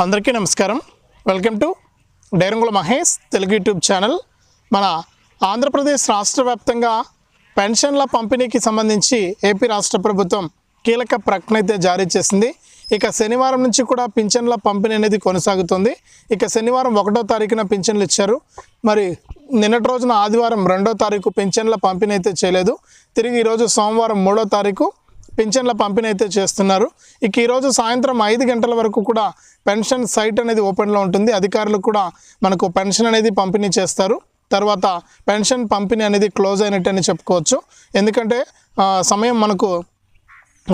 అందరికీ నమస్కారం. Welcome to Dairangula Mahesh Telugu YouTube channel. మన ఆంధ్రప్రదేశ్ రాష్ట్ర వ్యాప్తంగా పెన్షన్ల పంపిణీకి సంబంధించి ఏపీ రాష్ట్ర ప్రభుత్వం కీలక ప్రకటన అయితే జారీ చేసింది. ఇక శనివారం నుంచి కూడా పింఛన్ల పంపిణీ అనేది కొనసాగుతుంది. ఇక శనివారం ఒకటో తారీఖున పింఛన్లు ఇచ్చారు. మరి నిన్నటి రోజున ఆదివారం రెండో తారీఖు పింఛన్ల పంపిణీ అయితే చేయలేదు. తిరిగి ఈరోజు సోమవారం మూడో తారీఖు పెన్షన్ల పంపిణీ అయితే చేస్తున్నారు. ఇక ఈరోజు సాయంత్రం ఐదు గంటల వరకు కూడా పెన్షన్ సైట్ అనేది ఓపెన్లో ఉంటుంది. అధికారులు కూడా మనకు పెన్షన్ అనేది పంపిణీ చేస్తారు. తర్వాత పెన్షన్ పంపిణీ అనేది క్లోజ్ అయినట్టు అని చెప్పుకోవచ్చు. ఎందుకంటే సమయం మనకు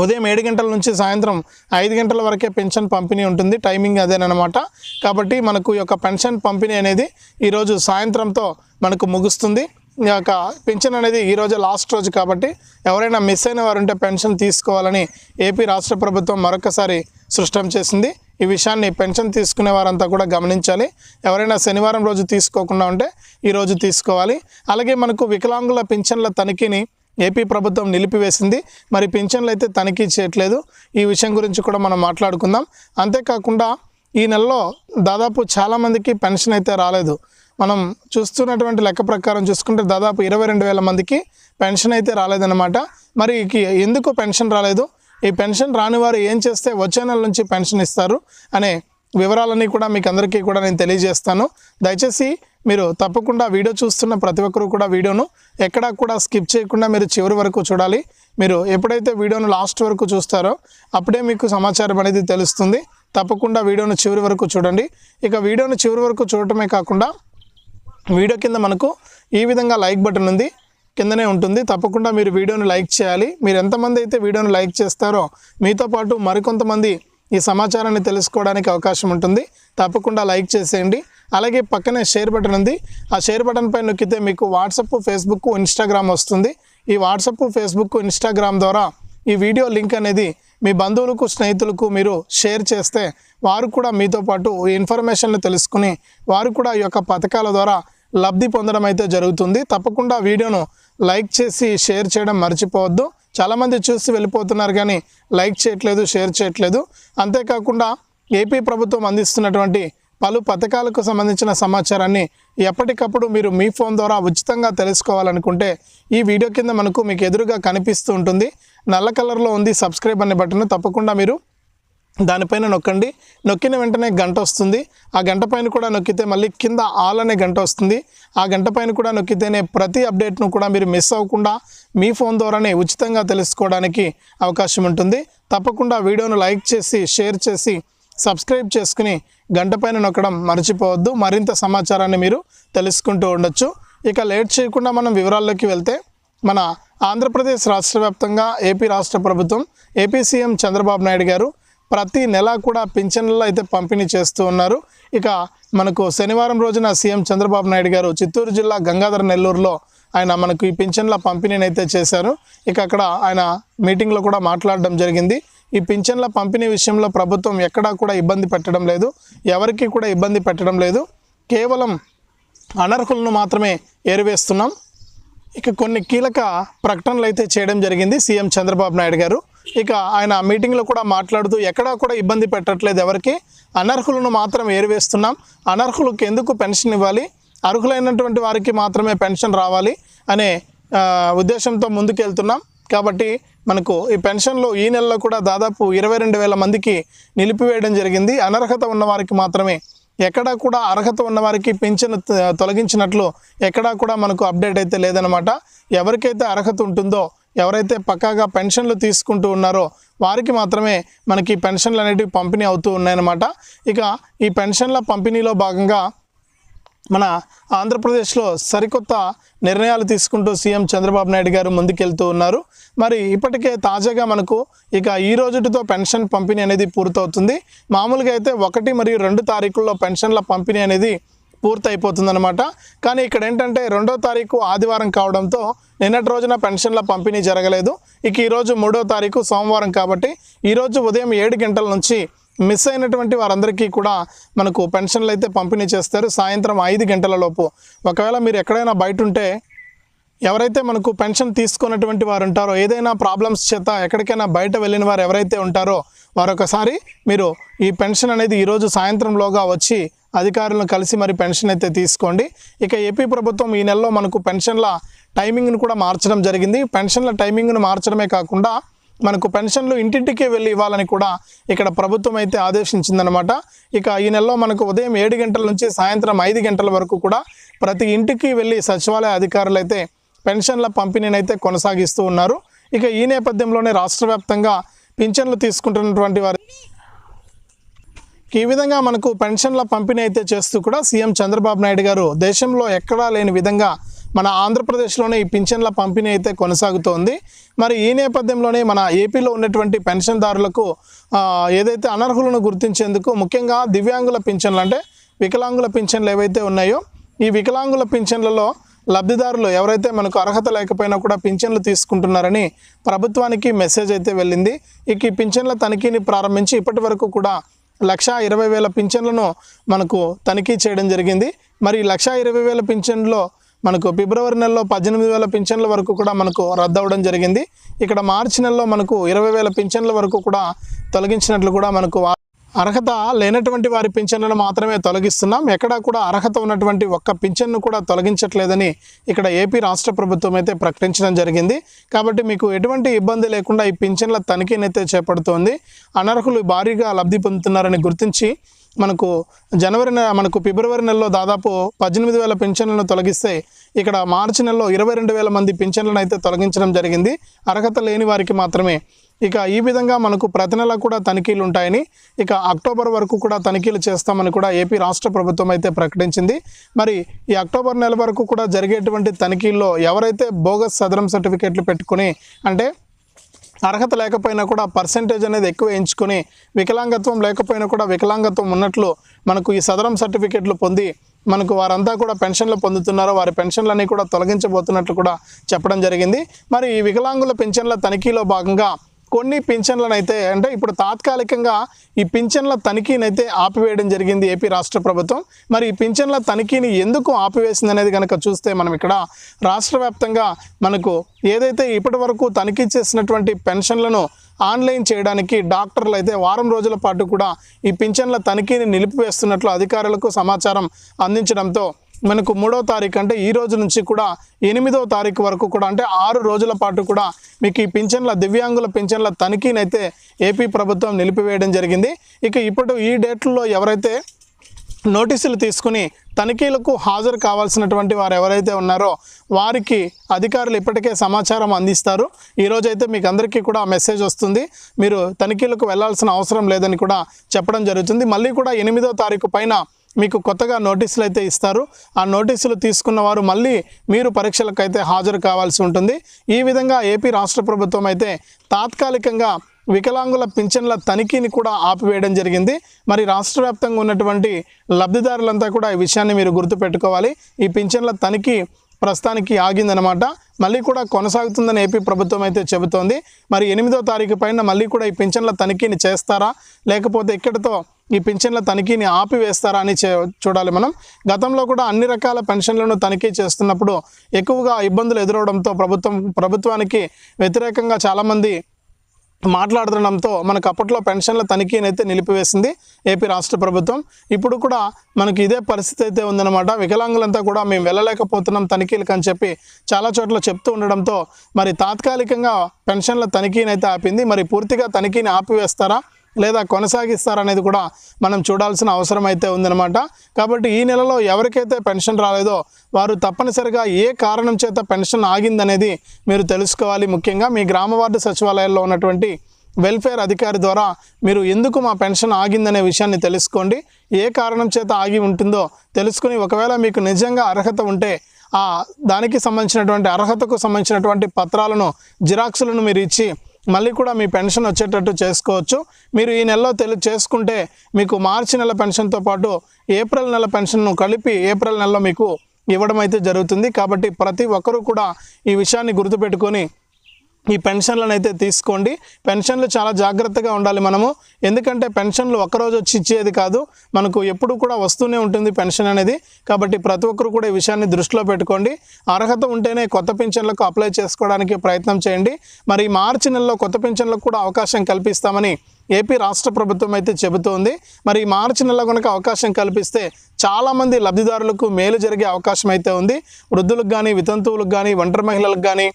ఉదయం ఏడు గంటల నుంచి సాయంత్రం ఐదు గంటల వరకే పెన్షన్ పంపిణీ ఉంటుంది. టైమింగ్ అదేనమాట కాబట్టి మనకు ఈ యొక్క పెన్షన్ పంపిణీ అనేది ఈరోజు సాయంత్రంతో మనకు ముగుస్తుంది. యొక్క పెన్షన్ అనేది ఈరోజు లాస్ట్ రోజు కాబట్టి ఎవరైనా మిస్ అయిన వారు ఉంటే పెన్షన్ తీసుకోవాలని ఏపీ రాష్ట్ర ప్రభుత్వం మరొకసారి సృష్టం చేసింది. ఈ విషయాన్ని పెన్షన్ తీసుకునే వారంతా కూడా గమనించాలి. ఎవరైనా శనివారం రోజు తీసుకోకుండా ఉంటే ఈరోజు తీసుకోవాలి. అలాగే మనకు వికలాంగుల పింఛన్ల తనిఖీని ఏపీ ప్రభుత్వం నిలిపివేసింది. మరి పింఛన్లు అయితే తనిఖీ చేయట్లేదు. ఈ విషయం గురించి కూడా మనం మాట్లాడుకుందాం. అంతేకాకుండా ఈ నెలలో దాదాపు చాలామందికి పెన్షన్ అయితే రాలేదు. మనం చూస్తున్నటువంటి లెక్క ప్రకారం చూసుకుంటే దాదాపు ఇరవై రెండు వేల మందికి పెన్షన్ అయితే రాలేదన్నమాట. మరి ఎందుకు పెన్షన్ రాలేదు? ఈ పెన్షన్ రాని వారు ఏం చేస్తే వచ్చే నెల నుంచి పెన్షన్ ఇస్తారు అనే వివరాలన్నీ కూడా మీకు అందరికీ కూడా నేను తెలియజేస్తాను. దయచేసి మీరు తప్పకుండా వీడియో చూస్తున్న ప్రతి ఒక్కరూ కూడా వీడియోను ఎక్కడా కూడా స్కిప్ చేయకుండా మీరు చివరి వరకు చూడాలి. మీరు ఎప్పుడైతే వీడియోను లాస్ట్ వరకు చూస్తారో అప్పుడే మీకు సమాచారం అనేది తెలుస్తుంది. తప్పకుండా వీడియోను చివరి వరకు చూడండి. ఇక వీడియోను చివరి వరకు చూడటమే కాకుండా వీడియో కింద మనకు ఈ విధంగా లైక్ బటన్ ఉంది. కిందనే ఉంటుంది. తప్పకుండా మీరు వీడియోని లైక్ చేయాలి. మీరు ఎంతమంది అయితే వీడియోని లైక్ చేస్తారో మీతో పాటు మరికొంతమంది ఈ సమాచారాన్ని తెలుసుకోవడానికి అవకాశం ఉంటుంది. తప్పకుండా లైక్ చేసేయండి. అలాగే పక్కనే షేర్ బటన్ ఉంది. ఆ షేర్ బటన్ పై నొక్కితే మీకు వాట్సప్ ఫేస్బుక్ ఇన్స్టాగ్రామ్ వస్తుంది. ఈ వాట్సప్ ఫేస్బుక్ ఇన్స్టాగ్రామ్ ద్వారా ఈ వీడియో లింక్ అనేది మీ బంధువులకు స్నేహితులకు మీరు షేర్ చేస్తే వారు కూడా మీతో పాటు ఈ ఇన్ఫర్మేషన్లు తెలుసుకుని వారు కూడా ఈ యొక్క పథకాల ద్వారా లబ్ధి పొందడం అయితే జరుగుతుంది. తప్పకుండా వీడియోను లైక్ చేసి షేర్ చేయడం మర్చిపోవద్దు. చాలామంది చూసి వెళ్ళిపోతున్నారు కానీ లైక్ చేయట్లేదు షేర్ చేయట్లేదు. అంతేకాకుండా ఏపీ ప్రభుత్వం అందిస్తున్నటువంటి పలు పథకాలకు సంబంధించిన సమాచారాన్ని ఎప్పటికప్పుడు మీరు మీ ఫోన్ ద్వారా ఉచితంగా తెలుసుకోవాలనుకుంటే ఈ వీడియో కింద మనకు మీకు ఎదురుగా కనిపిస్తూ ఉంటుంది. నల్ల కలర్లో ఉంది సబ్స్క్రైబ్ అనే బటన్ తప్పకుండా మీరు దానిపైన నొక్కండి. నొక్కిన వెంటనే గంట వస్తుంది. ఆ గంట పైన కూడా నొక్కితే మళ్ళీ కింద ఆల్ అనే గంట వస్తుంది. ఆ గంట పైన కూడా నొక్కితేనే ప్రతి అప్డేట్ను కూడా మీరు మిస్ అవ్వకుండా మీ ఫోన్ ద్వారానే ఉచితంగా తెలుసుకోవడానికి అవకాశం ఉంటుంది. తప్పకుండా వీడియోను లైక్ చేసి షేర్ చేసి సబ్స్క్రైబ్ చేసుకుని గంట పైన నొక్కడం మర్చిపోవద్దు. మరింత సమాచారాన్ని మీరు తెలుసుకుంటూ ఉండొచ్చు. ఇక లేట్ చేయకుండా మనం వివరాల్లోకి వెళ్తే మన ఆంధ్రప్రదేశ్ రాష్ట్ర వ్యాప్తంగా ఏపీ రాష్ట్ర ప్రభుత్వం ఏపీ సీఎం చంద్రబాబు నాయుడు గారు ప్రతి నెల కూడా పింఛన్లు అయితే పంపిణీ చేస్తూ ఉన్నారు. ఇక మనకు శనివారం రోజున సీఎం చంద్రబాబు నాయుడు గారు చిత్తూరు జిల్లా గంగాధర నెల్లూరులో ఆయన మనకు ఈ పింఛన్ల పంపిణీని అయితే చేశారు. ఇక అక్కడ ఆయన మీటింగ్లో కూడా మాట్లాడడం జరిగింది. ఈ పింఛన్ల పంపిణీ విషయంలో ప్రభుత్వం ఎక్కడా కూడా ఇబ్బంది పెట్టడం లేదు. ఎవరికి కూడా ఇబ్బంది పెట్టడం లేదు. కేవలం అనర్హులను మాత్రమే ఏరివేస్తున్నాం. ఇక కొన్ని కీలక ప్రకటనలు అయితే చేయడం జరిగింది సీఎం చంద్రబాబు నాయుడు గారు. ఇక ఆయన మీటింగ్లో కూడా మాట్లాడుతూ ఎక్కడా కూడా ఇబ్బంది పెట్టట్లేదు ఎవరికి. అనర్హులను మాత్రం ఏరివేస్తున్నాం. అనర్హులకు ఎందుకు పెన్షన్ ఇవ్వాలి? అర్హులైనటువంటి వారికి మాత్రమే పెన్షన్ రావాలి అనే ఉద్దేశంతో ముందుకెళ్తున్నాం. కాబట్టి మనకు ఈ పెన్షన్లో ఈ నెలలో కూడా దాదాపు ఇరవై రెండు వేల మందికి నిలిపివేయడం జరిగింది. అనర్హత ఉన్నవారికి మాత్రమే ఎక్కడా కూడా అర్హత ఉన్నవారికి పెన్షన్ తొలగించినట్లు ఎక్కడా కూడా మనకు అప్డేట్ అయితే లేదనమాట ఎవరికైతే అర్హత ఉంటుందో ఎవరైతే పక్కాగా పెన్షన్లు తీసుకుంటూ ఉన్నారో వారికి మాత్రమే మనకి పెన్షన్లు అనేటివి పంపిణీ అవుతూ ఉన్నాయన్నమాట. ఇక ఈ పెన్షన్ల పంపిణీలో భాగంగా మన ఆంధ్రప్రదేశ్లో సరికొత్త నిర్ణయాలు తీసుకుంటూ సీఎం చంద్రబాబు నాయుడు గారు ముందుకెళ్తూ ఉన్నారు. మరి ఇప్పటికే తాజాగా మనకు ఇక ఈ రోజుటితో పెన్షన్ పంపిణీ అనేది పూర్తవుతుంది. మామూలుగా అయితే ఒకటి మరియు రెండు తారీఖుల్లో పెన్షన్ల పంపిణీ అనేది పూర్తయిపోతుందన్నమాట. కానీ ఇక్కడ ఏంటంటే రెండో తారీఖు ఆదివారం కావడంతో నిన్నటి రోజున పెన్షన్ల పంపిణీ జరగలేదు. ఇక ఈరోజు మూడో తారీఖు సోమవారం కాబట్టి ఈరోజు ఉదయం ఏడు గంటల నుంచి మిస్ అయినటువంటి వారందరికీ కూడా మనకు పెన్షన్లు అయితే పంపిణీ చేస్తారు. సాయంత్రం ఐదు గంటల లోపు. ఒకవేళ మీరు ఎక్కడైనా బయట ఉంటే ఎవరైతే మనకు పెన్షన్ తీసుకున్నటువంటి వారు ఉంటారో ఏదైనా ప్రాబ్లమ్స్ చేత ఎక్కడికైనా బయట వెళ్ళిన వారు ఎవరైతే ఉంటారో వారొకసారి మీరు ఈ పెన్షన్ అనేది ఈరోజు సాయంత్రంలోగా వచ్చి అధికారులను కలిసి మరి పెన్షన్ అయితే తీసుకోండి. ఇక ఏపీ ప్రభుత్వం ఈ నెలలో మనకు పెన్షన్ల టైమింగ్ను కూడా మార్చడం జరిగింది. పెన్షన్ల టైమింగ్ను మార్చడమే కాకుండా మనకు పెన్షన్లు ఇంటింటికి వెళ్ళి ఇవ్వాలని కూడా ఇక్కడ ప్రభుత్వం అయితే ఆదేశించిందనమాట ఇక ఈ నెలలో మనకు ఉదయం ఏడు గంటల నుంచి సాయంత్రం ఐదు గంటల వరకు కూడా ప్రతి ఇంటికి వెళ్ళి సచివాలయ అధికారులు అయితే పెన్షన్ల పంపిణీని అయితే కొనసాగిస్తూ ఉన్నారు. ఇక ఈ నేపథ్యంలోనే రాష్ట్ర వ్యాప్తంగా పింఛన్లు తీసుకుంటున్నటువంటి వారి ఈ విధంగా మనకు పెన్షన్ల పంపిణీ అయితే చేస్తూ కూడా సీఎం చంద్రబాబు నాయుడు గారు దేశంలో ఎక్కడా లేని విధంగా మన ఆంధ్రప్రదేశ్లోనే ఈ పింఛన్ల పంపిణీ అయితే కొనసాగుతోంది. మరి ఈ నేపథ్యంలోనే మన ఏపీలో ఉన్నటువంటి పెన్షన్దారులకు ఏదైతే అనర్హులను గుర్తించేందుకు ముఖ్యంగా దివ్యాంగుల పింఛన్లు అంటే వికలాంగుల పింఛన్లు ఏవైతే ఉన్నాయో ఈ వికలాంగుల పింఛన్లలో లబ్ధిదారులు ఎవరైతే మనకు అర్హత లేకపోయినా కూడా పింఛన్లు తీసుకుంటున్నారని ప్రభుత్వానికి మెసేజ్ అయితే వెళ్ళింది. ఇక ఈ పింఛన్ల తనిఖీని ప్రారంభించి ఇప్పటి వరకు కూడా లక్ష ఇరవై వేల పింఛన్లను మనకు తనిఖీ చేయడం జరిగింది. మరి లక్ష ఇరవై వేల పింఛన్లో మనకు ఫిబ్రవరి నెలలో పద్దెనిమిది వేల పింఛన్ల వరకు కూడా మనకు రద్దు అవ్వడం జరిగింది. ఇక్కడ మార్చి నెలలో మనకు ఇరవై వేల పింఛన్ల వరకు కూడా తొలగించినట్లు కూడా మనకు అర్హత లేనటువంటి వారి పింఛన్లను మాత్రమే తొలగిస్తున్నాం. ఎక్కడా కూడా అర్హత ఉన్నటువంటి ఒక్క పింఛన్ను కూడా తొలగించట్లేదని ఇక్కడ ఏపీ రాష్ట్ర ప్రభుత్వం అయితే ప్రకటించడం జరిగింది. కాబట్టి మీకు ఎటువంటి ఇబ్బంది లేకుండా ఈ పింఛన్ల తనిఖీనైతే చేపడుతోంది. అనర్హులు భారీగా లబ్ధి పొందుతున్నారని గుర్తించి మనకు జనవరి నెల మనకు ఫిబ్రవరి నెలలో దాదాపు పద్దెనిమిది వేల పింఛన్లను తొలగిస్తే ఇక్కడ మార్చి నెలలో ఇరవై రెండు వేల మంది పింఛన్లను అయితే తొలగించడం జరిగింది. అర్హత లేని వారికి మాత్రమే ఇక ఈ విధంగా మనకు ప్రతి నెల కూడా తనిఖీలు ఉంటాయని ఇక అక్టోబర్ వరకు కూడా తనిఖీలు చేస్తామని కూడా ఏపీ రాష్ట్ర ప్రభుత్వం అయితే ప్రకటించింది. మరి ఈ అక్టోబర్ నెల వరకు కూడా జరిగేటువంటి తనిఖీల్లో ఎవరైతే బోగస్ సదరం సర్టిఫికేట్లు పెట్టుకుని అంటే అర్హత లేకపోయినా కూడా పర్సంటేజ్ అనేది ఎక్కువ ఎంచుకొని వికలాంగత్వం లేకపోయినా కూడా వికలాంగత్వం ఉన్నట్లు మనకు ఈ సదరం సర్టిఫికెట్లు పొంది మనకు వారంతా కూడా పెన్షన్లు పొందుతున్నారో వారి పెన్షన్లన్నీ కూడా తొలగించబోతున్నట్లు కూడా చెప్పడం జరిగింది. మరి ఈ వికలాంగుల పెన్షన్ల తనిఖీలో భాగంగా కొన్ని పింఛన్లను అయితే అంటే ఇప్పుడు తాత్కాలికంగా ఈ పింఛన్ల తనిఖీనైతే ఆపివేయడం జరిగింది ఏపీ రాష్ట్ర ప్రభుత్వం. మరి ఈ పింఛన్ల తనిఖీని ఎందుకు ఆపివేసింది అనేది కనుక చూస్తే మనం ఇక్కడ రాష్ట్ర వ్యాప్తంగా మనకు ఏదైతే ఇప్పటి వరకు తనిఖీ చేసినటువంటి పెన్షన్లను ఆన్లైన్ చేయడానికి డాక్టర్లు అయితే వారం రోజుల పాటు కూడా ఈ పింఛన్ల తనిఖీని నిలిపివేస్తున్నట్లు అధికారులకు సమాచారం అందించడంతో మనకు మూడో తారీఖు అంటే ఈ రోజు నుంచి కూడా ఎనిమిదో తారీఖు వరకు కూడా అంటే ఆరు రోజుల పాటు కూడా మీకు ఈ పింఛన్ల దివ్యాంగుల పింఛన్ల తనిఖీనైతే ఏపీ ప్రభుత్వం నిలిపివేయడం జరిగింది. ఇక ఇప్పుడు ఈ డేట్లలో ఎవరైతే నోటీసులు తీసుకుని తనిఖీలకు హాజరు కావాల్సినటువంటి వారు ఎవరైతే ఉన్నారో వారికి అధికారులు ఇప్పటికే సమాచారం అందిస్తారు. ఈరోజైతే మీకు అందరికీ కూడా మెసేజ్ వస్తుంది. మీరు తనిఖీలకు వెళ్ళాల్సిన అవసరం లేదని కూడా చెప్పడం జరుగుతుంది. మళ్ళీ కూడా ఎనిమిదో తారీఖు పైన మీకు కొత్తగా నోటీసులు అయితే ఇస్తారు. ఆ నోటీసులు తీసుకున్న వారు మళ్ళీ మీరు పరీక్షలకు అయితే హాజరు కావాల్సి ఉంటుంది. ఈ విధంగా ఏపీ రాష్ట్ర ప్రభుత్వం అయితే తాత్కాలికంగా వికలాంగుల పింఛన్ల తనిఖీని కూడా ఆపివేయడం జరిగింది. మరి రాష్ట్ర వ్యాప్తంగా ఉన్నటువంటి లబ్ధిదారులంతా కూడా ఈ విషయాన్ని మీరు గుర్తుపెట్టుకోవాలి. ఈ పింఛన్ల తనిఖీ ప్రస్తుతానికి ఆగిందనమాట మళ్ళీ కూడా కొనసాగుతుందని ఏపీ ప్రభుత్వం అయితే చెబుతోంది. మరి ఎనిమిదో తారీఖు పైన మళ్ళీ కూడా ఈ పింఛన్ల తనిఖీని చేస్తారా? లేకపోతే ఇక్కడితో ఈ పింఛన్ల తనిఖీని ఆపివేస్తారా అని చే చూడాలి మనం. గతంలో కూడా అన్ని రకాల పెన్షన్లను తనిఖీ చేస్తున్నప్పుడు ఎక్కువగా ఇబ్బందులు ఎదురవడంతో ప్రభుత్వం ప్రభుత్వానికి వ్యతిరేకంగా చాలామంది మాట్లాడడంతో మనకు అప్పట్లో పెన్షన్ల తనిఖీని అయితే నిలిపివేసింది ఏపీ రాష్ట్ర ప్రభుత్వం. ఇప్పుడు కూడా మనకి ఇదే పరిస్థితి అయితే ఉందన్నమాట. వికలాంగులంతా కూడా మేము వెళ్ళలేకపోతున్నాం తనిఖీలకు అని చెప్పి చాలా చోట్ల చెప్తూ ఉండడంతో మరి తాత్కాలికంగా పెన్షన్ల తనిఖీని అయితే ఆపింది. మరి పూర్తిగా తనిఖీని ఆపివేస్తారా? లేదా కొనసాగిస్తారనేది కూడా మనం చూడాల్సిన అవసరం అయితే ఉందన్నమాట. కాబట్టి ఈ నెలలో ఎవరికైతే పెన్షన్ రాలేదో వారు తప్పనిసరిగా ఏ కారణం చేత పెన్షన్ ఆగిందనేది మీరు తెలుసుకోవాలి. ముఖ్యంగా మీ గ్రామ వార్డు సచివాలయాల్లో ఉన్నటువంటి వెల్ఫేర్ అధికారి ద్వారా మీరు ఎందుకు మా పెన్షన్ ఆగిందనే విషయాన్ని తెలుసుకోండి. ఏ కారణం చేత ఆగి ఉంటుందో తెలుసుకుని ఒకవేళ మీకు నిజంగా అర్హత ఉంటే ఆ దానికి సంబంధించినటువంటి అర్హతకు సంబంధించినటువంటి పత్రాలను జిరాక్సులను మీరు ఇచ్చి మళ్ళీ కూడా మీ పెన్షన్ వచ్చేటట్టు చేసుకోవచ్చు. మీరు ఈ నెలలో తెలి చేసుకుంటే మీకు మార్చి నెల పెన్షన్తో పాటు ఏప్రిల్ నెల పెన్షన్ను కలిపి ఏప్రిల్ నెలలో మీకు ఇవ్వడం అయితే జరుగుతుంది. కాబట్టి ప్రతి ఒక్కరూ కూడా ఈ విషయాన్ని గుర్తుపెట్టుకొని ఈ పెన్షన్లను అయితే తీసుకోండి. పెన్షన్లు చాలా జాగ్రత్తగా ఉండాలి మనము. ఎందుకంటే పెన్షన్లు ఒక్కరోజు వచ్చి ఇచ్చేది కాదు. మనకు ఎప్పుడు కూడా వస్తూనే ఉంటుంది పెన్షన్ అనేది. కాబట్టి ప్రతి ఒక్కరు కూడా ఈ విషయాన్ని దృష్టిలో పెట్టుకోండి. అర్హత ఉంటేనే కొత్త పెన్షన్లకు అప్లై చేసుకోవడానికి ప్రయత్నం చేయండి. మరి ఈ మార్చి నెలలో కొత్త పెన్షన్లకు కూడా అవకాశం కల్పిస్తామని ఏపీ రాష్ట్ర ప్రభుత్వం అయితే చెబుతోంది. మరి ఈ మార్చి నెల కనుక అవకాశం కల్పిస్తే చాలామంది లబ్ధిదారులకు మేలు జరిగే అవకాశం అయితే ఉంది. వృద్ధులకు కానీ వితంతువులకు కానీ ఒంటరి మహిళలకు కానీ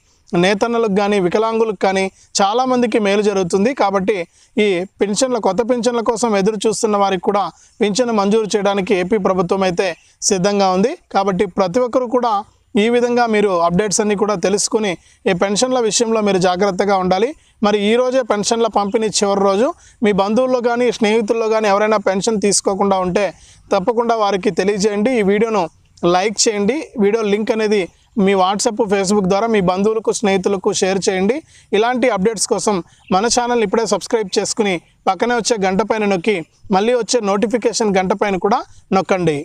నేతన్నలకు కానీ వికలాంగులకు కానీ చాలామందికి మేలు జరుగుతుంది. కాబట్టి ఈ పెన్షన్ల కొత్త పెన్షన్ల కోసం ఎదురు చూస్తున్న వారికి కూడా పెన్షన్ మంజూరు చేయడానికి ఏపీ ప్రభుత్వం అయితే సిద్ధంగా ఉంది. కాబట్టి ప్రతి ఒక్కరు కూడా ఈ విధంగా మీరు అప్డేట్స్ అన్నీ కూడా తెలుసుకుని ఈ పెన్షన్ల విషయంలో మీరు జాగ్రత్తగా ఉండాలి. మరి ఈరోజే పెన్షన్ల పంపిణీ చివరి రోజు. మీ బంధువుల్లో కానీ స్నేహితుల్లో కానీ ఎవరైనా పెన్షన్ తీసుకోకుండా ఉంటే తప్పకుండా వారికి తెలియజేయండి. ఈ వీడియోను లైక్ చేయండి. వీడియో లింక్ అనేది మీ వాట్సాప్ ఫేస్బుక్ ద్వారా మీ బంధువులకు స్నేహితులకు షేర్ చేయండి. ఇలాంటి అప్డేట్స్ కోసం మన ఛానల్ ఇప్పుడే సబ్స్క్రైబ్ చేసుకుని పక్కనే వచ్చే గంట పైన నొక్కి మళ్ళీ వచ్చే నోటిఫికేషన్ గంట పైన కూడా నొక్కండి.